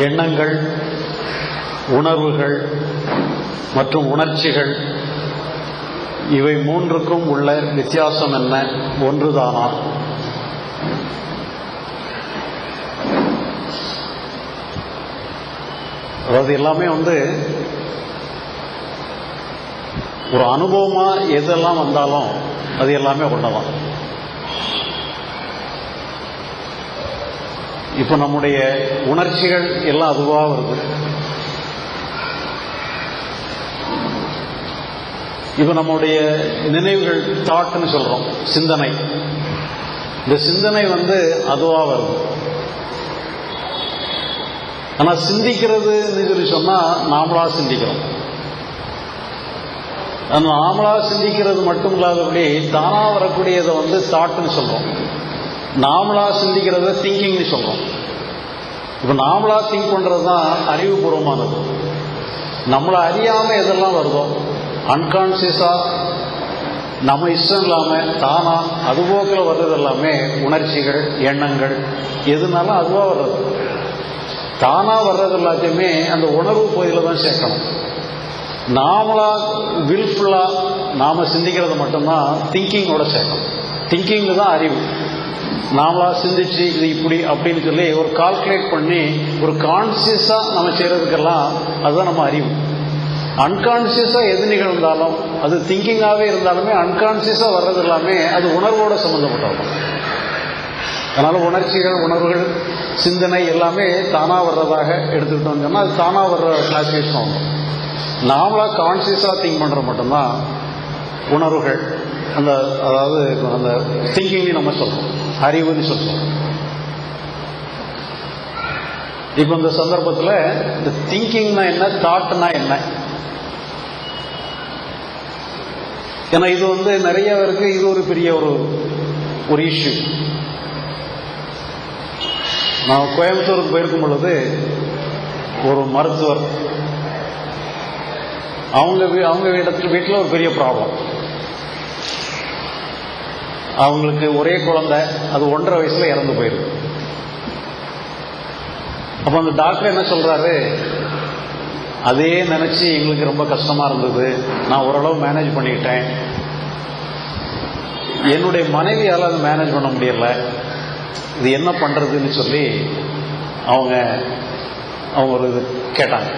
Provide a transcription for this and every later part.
எண்ணங்கள் உணர்வுகள் மற்றும் உணர்ச்சிகள் இவை மூன்றுக்கும் உள்ள வித்தியாசம் என்ன? ஒன்றுதானா? அதாவது எல்லாமே வந்து ஒரு அனுபவமா எதெல்லாம் வந்தாலும் அது எல்லாமே ஒண்ணுதான். இப்போ நம்முடைய உணர்ச்சிகள் எல்லாம் அதுவாக வருது. இப்போ நம்முடைய நினைவுகள் தாட்னு சொல்கிறோம் சிந்தனை. இந்த சிந்தனை வந்து அதுவாக வருது. ஆனால் சிந்திக்கிறதுன்னு சொல்லி சொன்னால் நாமளாக சிந்திக்கிறோம். நாமளாக சிந்திக்கிறது மட்டும் இல்லாதபடி தானாக வரக்கூடியதை வந்து தாட்னு சொல்கிறோம் நாமளாக சிந்திக்கிறத திங்கிங்னு சொல்கிறோம் இப்ப நாமளா திங்க் பண்றது தான் அறிவுபூர்வமானது. நம்மளை அறியாம எதெல்லாம் வருதோ அன்கான்சியஸா நம்ம இஷ்டம் இல்லாம தானா அதுபோக்கில் வர்றது எல்லாமே உணர்ச்சிகள் எண்ணங்கள் எதுனாலும் அதுவா வர்றது? தானா வர்றது எல்லாத்தையுமே அந்த உணர்வு பகுதியில் தான் சேர்க்கணும். நாமளா வில்ஃபுல்லா நாம சிந்திக்கிறது மட்டும்தான் திங்கிங்கோட சேர்க்கணும். திங்கிங்கில் தான் அறிவு. நாமளா சிந்திச்சு இது இப்படி அப்படின்னு சொல்லி ஒரு கால்குலேட் பண்ணி ஒரு கான்சியஸா நம்ம செய்யறதுக்கெல்லாம் அதுதான் நம்ம அறிவு. அன்கான்சியஸா எது நிகழ்ந்தாலும் அது திங்கிங்காகவே இருந்தாலுமே அன்கான்சியஸா வர்றது எல்லாமே அது உணர்வோட சம்பந்தப்பட்டது. அதனால உணர்ச்சிகள் உணர்வுகள் சிந்தனை எல்லாமே தானா வர்றதாக எடுத்துக்கிட்டோம் சொன்னால் அது தானா வர்ற கிளாசிஃபிகேஷன் ஆகும். நாமளா கான்சியஸா திங்க் பண்ற மட்டும்தான் உணர்வுகள் அந்த அதாவது அந்த திங்கிங் நம்ம சொல்றோம். அறிவுன்னு சொல்றோம். இப்ப இந்த சந்தர்ப்பத்தில் இந்த திங்கிங்னா என்ன தாட்னா என்ன? ஏன்னா இது வந்து நிறைய பேருக்கு இது ஒரு பெரிய ஒரு ஒரு இஷ்யூ நான் கோயம்புத்தூருக்கு போயிருக்கும் பொழுது ஒரு மருத்துவர் அவங்க அவங்க இடத்துல வீட்டில் ஒரு பெரிய ப்ராப்ளம் அவங்களுக்கு ஒரே குழந்தை அது ஒன்றரை வயசுல இறந்து போயிருக்கு அப்போ அந்த டாக்டர் என்ன சொல்றாரு? அதே நினைச்சு எங்களுக்கு ரொம்ப கஷ்டமா இருந்தது. நான் ஓரளவு மேனேஜ் பண்ணிக்கிட்டேன். என்னுடைய மனைவியால் அதை மேனேஜ் பண்ண முடியல. இது என்ன பண்றதுன்னு சொல்லி அவங்க அவங்க ஒரு இது கேட்டாங்க.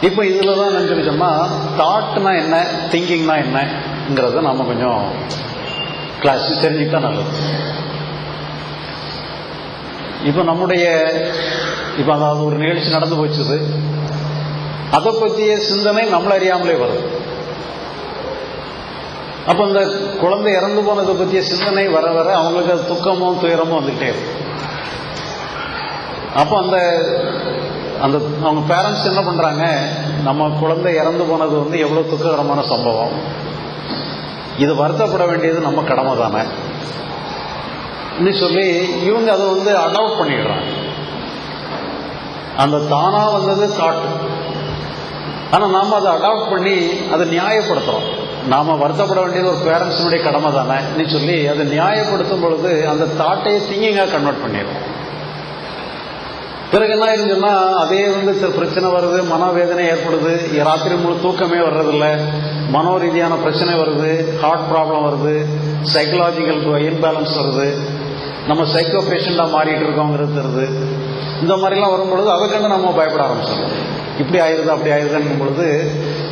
இப்போ இதில் தான் நினைச்சு சொன்னா தாட்னா என்ன திங்கிங்னா ங்கிறத நாம கொஞ்சம் கிளாஸ் தெரிஞ்சுக்கிட்டா நல்லது. இப்போ நம்முடைய இப்போ அதாவது ஒரு நிகழ்ச்சி நடந்து போச்சுது. அதை பற்றிய சிந்தனை நம்மள அறியாமலே வருது. அப்போ இந்த குழந்தை இறந்து போனதை பற்றிய சிந்தனை வர வர அவங்களுக்கு அது துக்கமும் துயரமும் வந்துகிட்டே இருக்கும் அப்போ அந்த அந்த அவங்க பேரண்ட்ஸ் என்ன பண்றாங்க? நம்ம குழந்தை இறந்து போனது வந்து எவ்வளவு துக்ககரமான சம்பவம்? இது வருத்தப்பட வேண்டியது நம்ம கடமை தானே. சொல்லி இவங்க அதை வந்து அடாப்ட் பண்ணிடுறாங்க. அந்த தானா வந்தது தாட்டு ஆனால் நாம் அதை அடாப்ட் பண்ணி அதை நியாயப்படுத்துறோம். நாம வருத்தப்பட வேண்டியது ஒரு பேரண்ட்ஸினுடைய கடமை தானே. சொல்லி அதை நியாயப்படுத்தும் பொழுது அந்த தாட்டையே சிங்கிங்காக கன்வெர்ட் பண்ணிடுறோம் பிறகு என்ன ஆயிருந்துன்னா அதே வந்து பிரச்சனை வருது மனவேதனை ஏற்படுது ராத்திரி முழு தூக்கமே வர்றதில்ல. மனோ ரீதியான பிரச்சனை வருது ஹார்ட் ப்ராப்ளம் வருது சைக்கலாஜிக்கல் இன்பேலன்ஸ் வருது. நம்ம சைக்கோ பேஷண்டாக மாறிட்டு இருக்கோங்கிறது தெரியுது. இந்த மாதிரிலாம் வரும்பொழுது அதை கண்டு நம்ம பயப்பட ஆரம்பிச்சிடும் இப்படி ஆயிருது அப்படி ஆயிருதுங்கும் பொழுது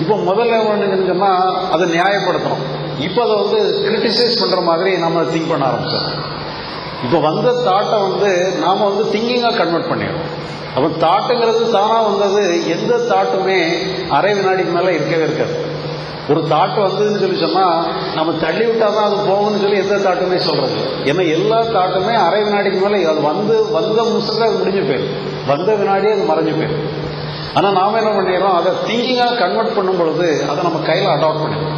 இப்போ முதல்ல ஒன்று அதை நியாயப்படுத்தணும் இப்போ அதை வந்து கிரிட்டிசைஸ் பண்ணுற மாதிரி நம்ம திங்க் பண்ண ஆரம்பிச்சோம் இப்போ வந்த தாட்டை வந்து நாம் வந்து திங்கிங்காக கன்வெர்ட் பண்ணிடுறோம். அப்போ தாட்டுங்கிறது தானாக வந்தது எந்த தாட்டுமே அரை வினாடிக்கு மேலே இருக்கவே இருக்காது. ஒரு தாட்டு வந்ததுன்னு சொல்லி சொன்னா நம்ம தள்ளி விட்டா தான் அது போகும்னு சொல்லி எந்த தாட்டுமே சொல்றது. ஏன்னா எல்லா தாட்டுமே அரை வினாடிக்கு மேலே அது வந்து வந்த முசத்துல அது முடிஞ்சு போயிடும். வந்த வினாடியே அது மறைஞ்சு போயிடும். ஆனா நாம என்ன பண்ணிடுறோம்? அதை திங்கிங்கா கன்வெர்ட் பண்ணும் பொழுது அதை நம்ம கையில அடாப்ட் பண்ணிடுறோம்.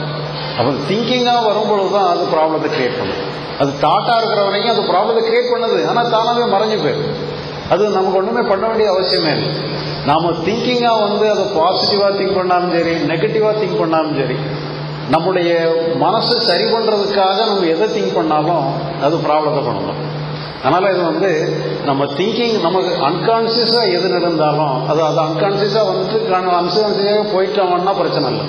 அப்போ திங்கிங்கா வரும்பொழுது தான் அது ப்ராப்ளத்தை கிரியேட் பண்ணும். அது தாட்டா இருக்கிற வரைக்கும் அது ப்ராப்ளத்தை கிரியேட் பண்ணுது. ஆனா தானாவே மறைஞ்சு போயிடும். அது நமக்கு ஒண்ணுமே பண்ண வேண்டிய அவசியமே இல்லை. நாம திங்கிங்கா வந்து அதை பாசிட்டிவா திங்க் பண்ணாலும் சரி நெகட்டிவா திங்க் பண்ணாலும் சரி நம்முடைய மனசை சரி பண்றதுக்காக நம்ம எதை திங்க் பண்ணாலும் அது ப்ராப்ளத்தை பண்ணணும் அதனால இது வந்து நம்ம திங்கிங் நமக்கு அன்கான்சியஸா எது நடந்தாலும் அது அது அன்கான்சியஸா வந்துட்டு அன்கான்சியஸாக போயிட்டோம்னா பிரச்சனை இல்லை.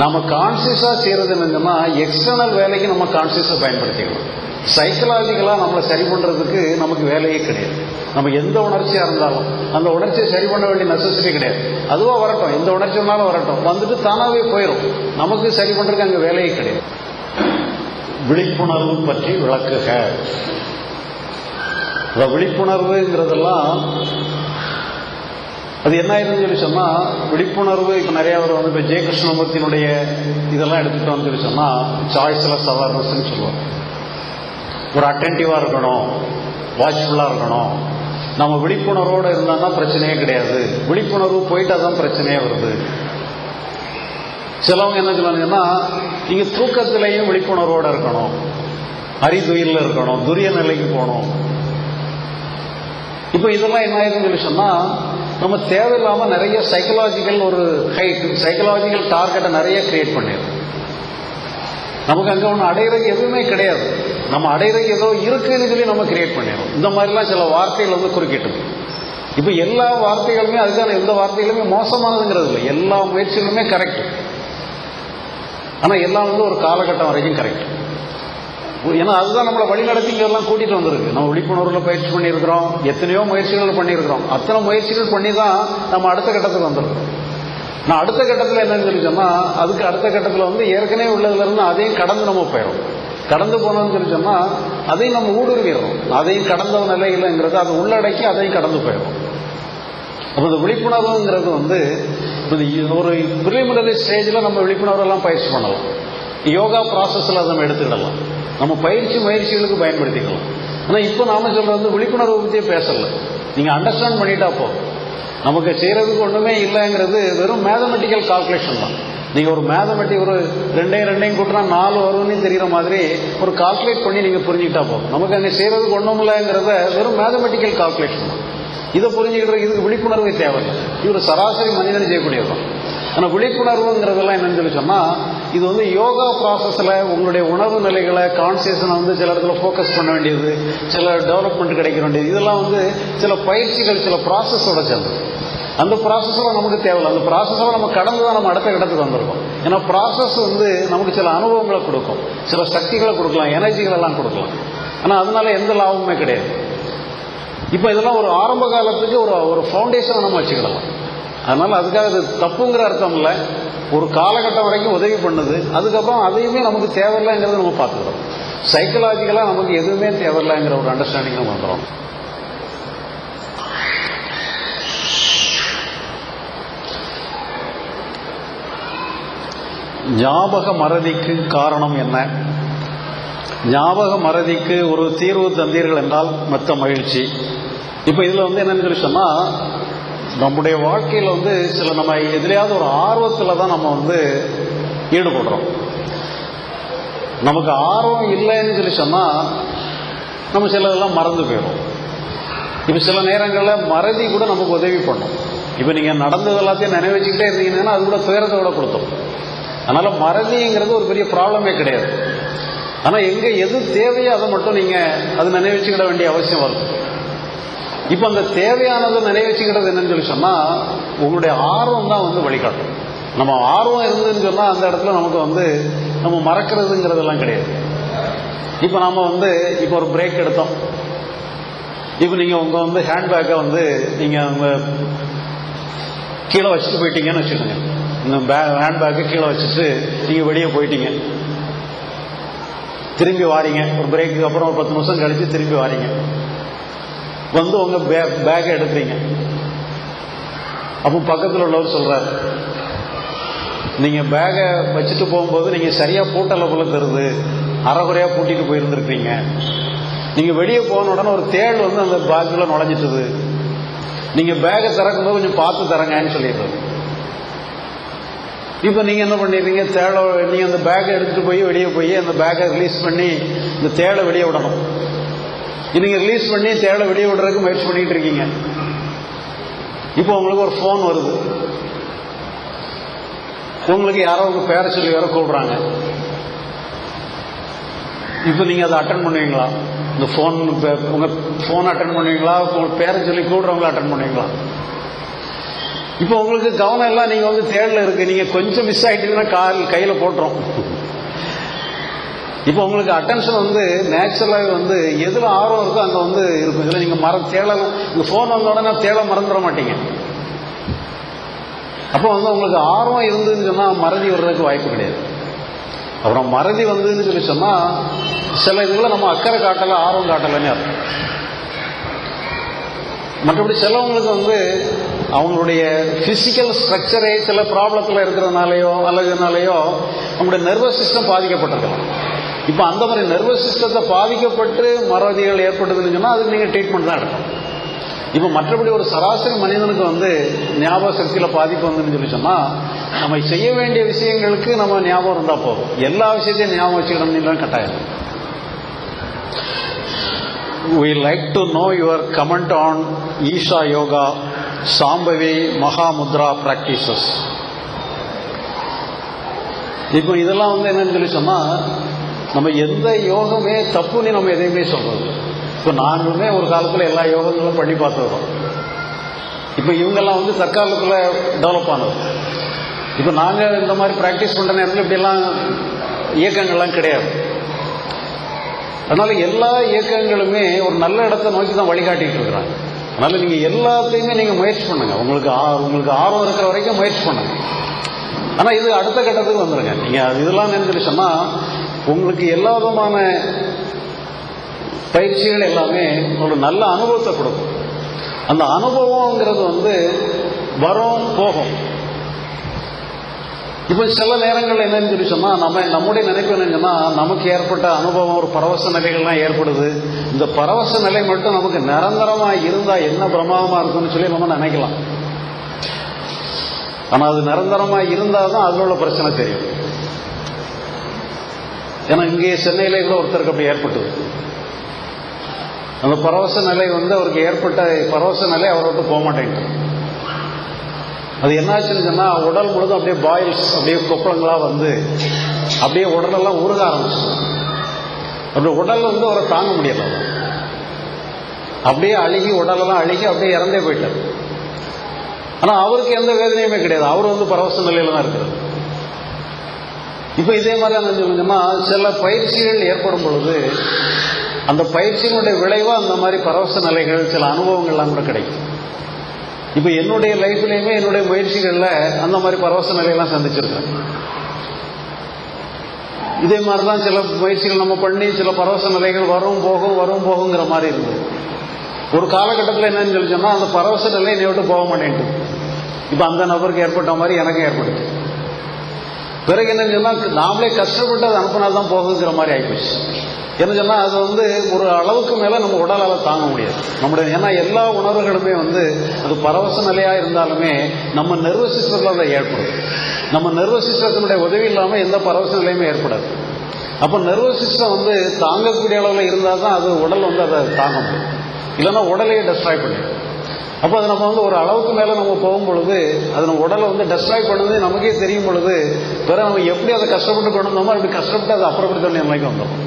நம்ம கான்சியஸா செய்யறது என்னன்னா எக்ஸ்டர்னல் வேலைக்கு நம்ம கான்சியஸை பயன்படுத்திக்கணும். சைக்கலாஜிக்கலாக நம்மளை சரி பண்ணுறதுக்கு நமக்கு வேலையே கிடையாது. நம்ம எந்த உணர்ச்சியாக இருந்தாலும் அந்த உணர்ச்சியை சரி பண்ண வேண்டிய நெசசிட்டி கிடையாது. அதுவாக வரட்டும் எந்த உணர்ச்சி வேணாலும் வரட்டும். வந்துட்டு தானாகவே போயிடும் நமக்கு சரி பண்ணுறதுக்கு அங்கே வேலையே கிடையாது. விழிப்புணர்வு பற்றி விளக்குக. இந்த விழிப்புணர்வுங்கிறதெல்லாம் அது என்ன ஆயிருன்னு சொல்லி சொன்னா விழிப்புணர்வு இப்ப நிறைய பேர் வந்து இப்ப ஜெய கிருஷ்ணமூர்த்தியினுடைய இதெல்லாம் எடுத்துட்டோம்னு சொல்லி சொன்னா சாய்ஸ்லெஸ் அவேர்னஸ் சொல்லுவோம் ஒரு அட்டென்டிவா இருக்கணும் வாட்ச்ஃபுல்லா இருக்கணும். நம்ம விழிப்புணர்வோடு இருந்தான்னா பிரச்சனையே கிடையாது. விழிப்புணர்வு போயிட்டா தான் பிரச்சனையே வருது. சிலவங்க என்ன சொல்லுவாங்கன்னா நீங்கள் தூக்கத்திலையும் விழிப்புணர்வோட இருக்கணும். அறிதுயில இருக்கணும். துரிய நிலைக்கு போகணும். இப்போ இதெல்லாம் என்ன ஆயிருன்னு சொல்லி சொன்னா நம்ம தேவையில்லாமல் நிறைய சைக்கலாஜிக்கல் ஒரு ஹைட் சைக்கலாஜிக்கல் டார்கெட்டை நிறைய கிரியேட் பண்ணிடுறோம் நமக்கு அங்கே ஒன்று அடையிறது எதுவுமே கிடையாது. நம்ம அடையிறது ஏதோ இருக்குன்னு சொல்லி நம்ம கிரியேட் பண்ணிடுறோம் இந்த மாதிரிலாம் சில வார்த்தைகள் வந்து குறுக்கிட்டு இப்போ எல்லா வார்த்தைகளுமே அதுக்கான எந்த வார்த்தைகளுமே மோசமானதுங்கிறது இல்லை. எல்லா முயற்சிகளுமே கரெக்ட் ஆனால் எல்லாம் வந்து ஒரு காலகட்டம் வரைக்கும் கரெக்ட் ஏன்னா அதுதான் நம்மளை வழிநடத்தி இங்கெல்லாம் கூட்டிட்டு வந்திருக்கு. நம்ம விழிப்புணர்வுல பயிற்சி பண்ணியிருக்கிறோம். எத்தனையோ முயற்சிகள் பண்ணியிருக்கிறோம். அத்தனை முயற்சிகள் பண்ணி தான் நம்ம அடுத்த கட்டத்துக்கு வந்திருக்கோம். நான் அடுத்த கட்டத்தில் என்னன்னு சொல்லி சொன்னா அதுக்கு அடுத்த கட்டத்தில் வந்து ஏற்கனவே உள்ளதுலேருந்து அதையும் கடந்து நம்ம போயிடும் கடந்து போனோம்னு சொல்லி சொன்னா அதையும் நம்ம ஊடுருவிடுறோம். அதையும் கடந்த நிலையிலங்கிறது அதை உள்ளடக்கி அதையும் கடந்து போயிடும் அப்போ இந்த விழிப்புணர்வுங்கிறது வந்து ஒரு பிரிலிமினரி ஸ்டேஜில் நம்ம விழிப்புணர்வு எல்லாம் பயிற்சி பண்ணலாம். யோகா ப்ராசஸில் அதை நம்ம எடுத்துக்கிடலாம். நம்ம பயிற்சி முயற்சிகளுக்கு பயன்படுத்திக்கலாம். ஆனால் இப்போ நாம சொல்றது வந்து விழிப்புணர்வு பற்றியே பேசல. நீங்கள் அண்டர்ஸ்டாண்ட் பண்ணிட்டா போதும் நமக்கு செய்யறதுக்கு ஒன்றுமே இல்லைங்கிறது வெறும் மேத்தமெட்டிக்கல் கால்குலேஷன் தான். நீங்கள் ஒரு மேத்தமெட்டிக் ஒரு ரெண்டையும் ரெண்டையும் கூட்டினா நாலு வரும்னு தெரிகிற மாதிரி ஒரு கால்குலேட் பண்ணி நீங்கள் புரிஞ்சுக்கிட்டா போதும் நமக்கு அங்கே செய்யறதுக்கு ஒன்றும் இல்லைங்கிறத வெறும் மேத்தமெட்டிக்கல் கால்குலேஷன் தான். இதை புரிஞ்சுக்கிட்டு இதுக்கு விழிப்புணர்வு தேவையில்லை. இவர் சராசரி மனிதன் செய்யக்கூடியதான் ஆனால் விழிப்புணர்வுங்கிறதெல்லாம் என்னன்னு சொல்லி சொன்னால் இது வந்து யோகா ப்ராசஸில் உங்களுடைய உணர்வு நிலைகளை கான்சியஸனை வந்து சில இடத்துல ஃபோக்கஸ் பண்ண வேண்டியது சில டெவலப்மெண்ட் கிடைக்க வேண்டியது. இதெல்லாம் வந்து சில பயிற்சிகள் சில ப்ராசஸோட சேர்ந்தது அந்த ப்ராசஸ்லாம் நமக்கு தேவையில்லை. அந்த ப்ராசஸில் நம்ம கடந்து தான் நம்ம அடுத்த இடத்துக்கு வந்திருக்கோம். ஏன்னா ப்ராசஸ் வந்து நமக்கு சில அனுபவங்களை கொடுக்கும். சில சக்திகளை கொடுக்கலாம் எனர்ஜிகளெல்லாம் கொடுக்கலாம். ஆனால் அதனால எந்த லாபமுமே கிடையாது. இப்போ இதெல்லாம் ஒரு ஆரம்ப காலத்துக்கு ஒரு ஒரு ஃபவுண்டேஷனை நம்ம வச்சுக்கிடலாம். அதனால அதுக்காக அது தப்புங்கிற அர்த்தம் இல்லை. ஒரு காலகட்டம் வரைக்கும் உதவி பண்ணுது. அதுக்கப்புறம் அதையுமே நமக்கு தேவையில்லைங்கிறத நம்ம பார்த்துக்கிறோம். சைக்கலாஜிக்கலாக நமக்கு எதுவுமே தேவையில்லைங்கிற ஒரு அண்டர்ஸ்டாண்டிங் நம்ம வந்துடும் ஞாபக மறதிக்கு காரணம் என்ன? ஞாபக மறதிக்கு ஒரு தீர்வு தந்தீர்கள் என்றால் மற்ற மகிழ்ச்சி. இப்போ இதில் வந்து என்னன்னு சொல்லி சொன்னால் நம்முடைய வாழ்க்கையில் வந்து சில நம்ம எதிலையாவது ஒரு ஆர்வத்தில் தான் நம்ம வந்து ஈடுபடுறோம். நமக்கு ஆர்வம் இல்லைன்னு சொல்லி சொன்னால் நம்ம சிலதெல்லாம் மறந்து போயிடும் இப்போ சில நேரங்களில் மறதி கூட நமக்கு உதவி பண்ணும். இப்போ நீங்கள் நடந்தது எல்லாத்தையும் நினைவச்சுக்கிட்டே இருந்தீங்கன்னா அது கூட துயரத்தை விட கொடுத்தோம் அதனால் மறதிங்கிறது ஒரு பெரிய ப்ராப்ளமே கிடையாது. ஆனால் எங்கே எது தேவையோ அதை மட்டும் நீங்கள் அது நினைவச்சுக்கிட வேண்டிய அவசியம் வரும். இப்போ அந்த தேவையானதை நினைவச்சுக்கிறது என்னன்னு சொல்லி சொன்னால் உங்களுடைய ஆர்வம் தான் வந்து வழிகாட்டும். நம்ம ஆர்வம் இருந்ததுன்னு சொன்னால் அந்த இடத்துல நமக்கு வந்து நம்ம மறக்கிறதுங்கிறதெல்லாம் கிடையாது. இப்போ நாம வந்து இப்போ ஒரு பிரேக் எடுத்தோம். இப்போ நீங்கள் உங்கள் வந்து ஹேண்ட்பேக்கை வந்து நீங்கள் உங்கள் கீழே வச்சுட்டு போயிட்டீங்கன்னு வச்சுக்கோங்க. இந்த பே ஹேண்ட்பேக்கை கீழே வச்சுட்டு நீங்கள் வெளியே போயிட்டீங்க. திரும்பி வாரீங்க. ஒரு பிரேக்கு அப்புறம் ஒரு பத்து நிமிஷம் கழிச்சு திரும்பி வாரீங்க. வந்து உங்க பேக்கை எடுத்தீங்க அப்போ பக்கத்தில் உள்ளவர் சொல்றாரு நீங்க பேகை வச்சுட்டு போகும்போது நீங்க சரியா பூட்டல போல தருது. அறகுறையா பூட்டிட்டு போயிருந்திருக்கீங்க நீங்க வெளியே போன உடனே ஒரு தேள் வந்து அந்த பேக்குள்ள நுழைஞ்சிட்டுது. நீங்க பேகை திறக்கும்போது கொஞ்சம் பார்த்து தரங்கன்னு சொல்லிடுறது இப்போ நீங்க என்ன பண்ணிடுறீங்க? தேளை நீங்க அந்த பேக்கை எடுத்துட்டு போய் வெளியே போய் அந்த பேக்கை ரிலீஸ் பண்ணி இந்த தேளை வெளியே விடணும். நீங்கள் ரிலீஸ் பண்ணி தேளை வெளியே விடுறதுக்கு முயற்சி பண்ணிட்டு இருக்கீங்க. இப்போ உங்களுக்கு ஒரு ஃபோன் வருது. உங்களுக்கு யாரோ உங்க பேரை சொல்லி வேற கூப்பிடுறாங்க. இப்போ நீங்க அதை அட்டன் பண்ணுவீங்களா? இந்த ஃபோன் உங்கள் ஃபோன் அட்டன் பண்ணுவீங்களா? உங்க பேரை சொல்லி கூடுறவங்கள அட்டன் பண்ணுவீங்களா? இப்போ உங்களுக்கு கவனம் எல்லாம் நீங்கள் வந்து தேடல இருக்கு. நீங்கள் கொஞ்சம் மிஸ் ஆகிட்டீங்கன்னா கால் கையில் போட்டுரும். இப்போ உங்களுக்கு அட்டென்ஷன் வந்து நேச்சுரலாகவே வந்து எதில் ஆர்வம் இருக்கோ அங்கே வந்து இருக்கும். இதில் நீங்கள் மரம் தேடலாம் உங்கள் ஃபோன் வந்த உடனே தேட மறந்துட மாட்டீங்க. அப்போ வந்து உங்களுக்கு ஆர்வம் இருந்ததுன்னு சொன்னால் மறதி வர்றதுக்கு வாய்ப்பு கிடையாது. அப்புறம் மறதி வந்ததுன்னு சொல்லி சொன்னால் சில இதுகளை நம்ம அக்கறை காட்டலை ஆர்வம் காட்டலைன்னு அர்த்தம். மற்றபடி சிலவங்களுக்கு வந்து அவங்களுடைய ஃபிசிக்கல் ஸ்ட்ரக்சரே சில ப்ராப்ளத்தில் இருக்கிறதுனாலையோ அல்லதுனாலையோ நம்முடைய நர்வஸ் சிஸ்டம் பாதிக்கப்பட்டிருக்கலாம். இப்போ அந்த மாதிரி நர்வஸ் சிஸ்டத்தை பாதிக்கப்பட்டு மறதிகள் ஏற்பட்டதுன்னு சொன்னால் அதுக்கு நீங்கள் ட்ரீட்மெண்ட் தான் எடுக்கணும். இப்போ மற்றபடி ஒரு சராசரி மனிதனுக்கு வந்து ஞாபக சக்தியில் பாதிப்பு வந்துன்னு சொல்லி சொன்னால் நம்ம செய்ய வேண்டிய விஷயங்களுக்கு நம்ம ஞாபகம் இருந்தால் போதும். எல்லா விஷயத்தையும் ஞாபகம் வச்சுக்கணும்னு கட்டாயம். We like to know your comment on Isha Yoga Shambhavi Mahamudra practices இப்போ இதெல்லாம் வந்து என்னன்னு சொல்லி சொன்னா நம்ம எந்த யோகமே தப்புன்னு நம்ம எதையுமே சொல்றது இப்போ நாங்களுமே ஒரு காலத்தில் எல்லா யோகங்களும் பண்ணி பார்த்துருக்கோம் இப்போ இவங்கெல்லாம் வந்து தற்காலத்தில் டெவலப் ஆனது. இப்போ நாங்கள் இந்த மாதிரி ப்ராக்டிஸ் பண்ணுற நேரத்தில் இப்படிலாம் இயக்கங்கள்லாம் கிடையாது. அதனால எல்லா இயக்கங்களுமே ஒரு நல்ல இடத்தை நோக்கி தான் வழிகாட்டிட்டு இருக்கிறாங்க. அதனால நீங்க எல்லாத்தையுமே நீங்க முயற்சி பண்ணுங்க. உங்களுக்கு ஆ- உங்களுக்கு ஆர்வம் இருக்கிற வரைக்கும் முயற்சி பண்ணுங்க. ஆனா இது அடுத்த கட்டத்துக்கு வந்துருங்க. நீங்க இதெல்லாம் நினைச்சிருச்சோம்னா உங்களுக்கு எல்லா விதமான பயிற்சிகள் எல்லாமே ஒரு நல்ல அனுபவத்தை கொடுக்கும் அந்த அனுபவங்கிறது வந்து வரும் போகும். இப்போ சில நேரங்கள் என்னன்னு சொல்லி சொன்னா நம்ம நம்முடைய நினைப்பு என்னங்கன்னா நமக்கு ஏற்பட்ட அனுபவம் ஒரு பரவச நிலைகள்லாம் ஏற்படுது. இந்த பரவச நிலை மட்டும் நமக்கு நிரந்தரமா இருந்தா என்ன பிரமாதமா இருக்கும்னு சொல்லி நம்ம நினைக்கலாம். ஆனா அது நிரந்தரமா இருந்தாதான் அதுல உள்ள பிரச்சனை தெரியும். ஏன்னா இங்கே சென்னையிலே கூட ஒருத்தருக்கு அப்படி ஏற்பட்டது அந்த பரவச நிலை வந்து அவருக்கு ஏற்பட்ட பரவச நிலை அவரை விட்டு போக மாட்டேங்கிட்டு அது என்னாச்சுன்னு சொன்னா உடல் முழுதும் அப்படியே பாயில்ஸ் அப்படியே கொப்பளங்களா வந்து அப்படியே உடலெல்லாம் உருக ஆரம்பிச்சு அப்படி உடல் வந்து அவரை தாங்க முடியல. அப்படியே அழுகி உடலெல்லாம் அழுகி அப்படியே இறந்தே போயிட்டார். ஆனா அவருக்கு எந்த வேதனையுமே கிடையாது. அவர் வந்து பரவச நிலையில தான் இருக்கிறார். இப்ப இதே மாதிரி கொஞ்சம் சொல்லுங்கன்னா சில பயிற்சிகள் ஏற்படும் பொழுது அந்த பயிற்சியினுடைய விளைவா அந்த மாதிரி பரவச நிலைகள் சில அனுபவங்கள்லாம் கூட கிடைக்கும். இப்ப என்னுடைய லைஃப்லயுமே என்னுடைய முயற்சிகள்ல அந்த மாதிரி பரவச நிலையெல்லாம் சந்திச்சிருக்கேன். இதே மாதிரிதான் சில முயற்சிகள் நம்ம பண்ணி சில பரவச நிலைகள் வரும் போகும் வரும் போகுங்கிற மாதிரி இருந்தது ஒரு காலகட்டத்தில் என்னன்னு சொல்லி சொன்னா அந்த பரவச நிலை என்னை விட்டு போக மாட்டேன்ட்டு. இப்ப அந்த நபருக்கு ஏற்பட்ட மாதிரி எனக்கும் ஏற்படுது. பிறகு என்ன சொன்னா நாமளே கஷ்டப்பட்டு அதை அனுப்பினால்தான் போகுதுங்கிற மாதிரி ஆயிப்போச்சு. என்ன சொன்னா அது வந்து ஒரு அளவுக்கு மேல நம்ம உடலால தாங்க முடியாது. நம்முடைய ஏன்னா எல்லா உணர்வுகளுமே வந்து அது பரவச நிலையா இருந்தாலுமே நம்ம நர்வஸ் சிஸ்டத்தில் அதை ஏற்படும். நம்ம நர்வஸ் சிஸ்டத்தினுடைய உதவி இல்லாம எந்த பரவச நிலையுமே ஏற்படாது. அப்போ நர்வஸ் சிஸ்டம் வந்து தாங்கக்கூடிய அளவில் இருந்தால் தான் அது உடல் வந்து அதை தாங்க முடியும். இல்லைன்னா உடலையே டெஸ்ட்ராய் பண்ணிடும். அப்போ அது நம்ம வந்து ஒரு அளவுக்கு மேலே நம்ம போகும் பொழுது அது நம்ம உடலை வந்து டெஸ்ட்ராய் பண்ணுது நமக்கே தெரியும் பொழுது பிறகு நம்ம எப்படி அதை கஷ்டப்பட்டு கொண்டு வந்தோமோ அப்படி கஷ்டப்பட்டு அதை அப்புறப்படுத்த வேண்டிய நிலைக்கு வந்துடும்